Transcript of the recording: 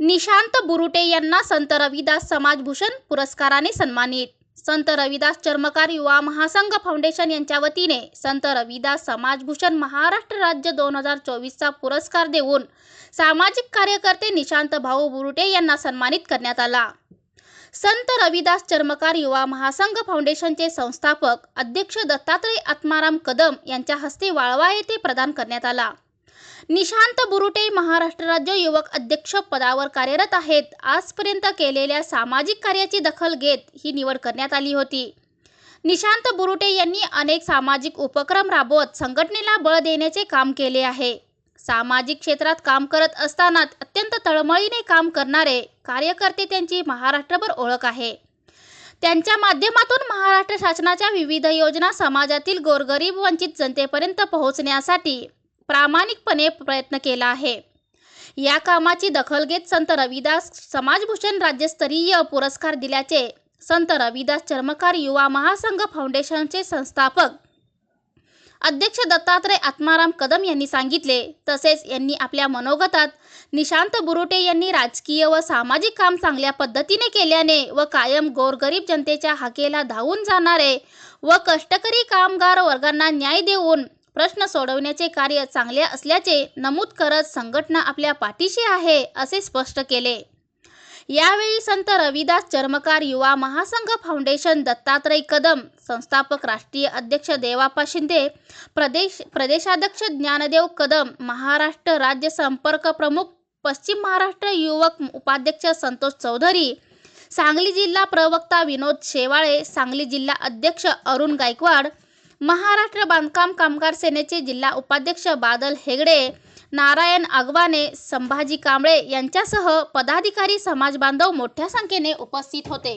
निशांत बुरुटे यांना संत रविदास समाजभूषण पुरस्काराने सन्मानित. संत रविदास चर्मकार युवा महासंघ फाउंडेशन यांच्या वतीने संत रविदास समाजभूषण महाराष्ट्र राज्य दोन हजार चोवीसचा पुरस्कार देऊन सामाजिक कार्यकर्ते निशांत भाऊ बुरुटे यांना सन्मानित करण्यात आला. संत रविदास चर्मकार युवा महासंघ फाउंडेशनचे संस्थापक अध्यक्ष दत्तात्रय आत्माराम कदम यांच्या हस्ते वाळवा येथे प्रदान करण्यात आला. निशांत बुरुटे महाराष्ट्र राज्य युवक अध्यक्ष पदावर कार्यरत आहेत. आजपर्यंत केलेल्या सामाजिक कार्याची दखल घेत ही निवड करण्यात आली होती. निशांत बुरुटे यांनी अनेक सामाजिक उपक्रम राबवत संघटनेला बळ देण्याचे काम केले आहे. सामाजिक क्षेत्रात काम करत असताना अत्यंत तळमळीने काम करणारे कार्यकर्ते त्यांची महाराष्ट्रभर ओळख आहे. त्यांच्या माध्यमातून महाराष्ट्र शासनाच्या विविध योजना समाजातील गोरगरीब वंचित जनतेपर्यंत पोहोचण्यासाठी प्रामाणिकपणे प्रयत्न केला आहे. या कामाची दखल घेत संत रविदास समाजभूषण राज्यस्तरीय पुरस्कार दिल्याचे संत रविदास चर्मकार युवा महासंघ फाउंडेशनचे संस्थापक अध्यक्ष दत्तात्रय आत्माराम कदम यांनी सांगितले. तसेच यांनी आपल्या मनोगतात निशांत बुरुटे यांनी राजकीय व सामाजिक काम चांगल्या पद्धतीने केल्याने व कायम गोरगरीब जनतेच्या हाकेला धावून जाणारे व कष्टकरी कामगार वर्गांना न्याय देऊन प्रश्न सोडवण्याचे कार्य चांगले असल्याचे नमूद करत संघटना आपल्या पाठीशी आहे असे स्पष्ट केले. यावेळी संत रविदास चर्मकार युवा महासंघ फाउंडेशन दत्तात्रय कदम संस्थापक राष्ट्रीय अध्यक्ष देवापा शिंदे प्रदेश प्रदेशाध्यक्ष ज्ञानदेव कदम महाराष्ट्र राज्य संपर्क प्रमुख पश्चिम महाराष्ट्र युवक उपाध्यक्ष संतोष चौधरी सांगली जिल्हा प्रवक्ता विनोद शेवाळे सांगली जिल्हा अध्यक्ष अरुण गायकवाड महाराष्ट्र बांधकाम कामगार सेनेचे जिल्हा उपाध्यक्ष बादल हेगडे नारायण आगवाने संभाजी कांबळे यांच्यासह पदाधिकारी समाज बांधव मोठ्या संख्येने उपस्थित होते.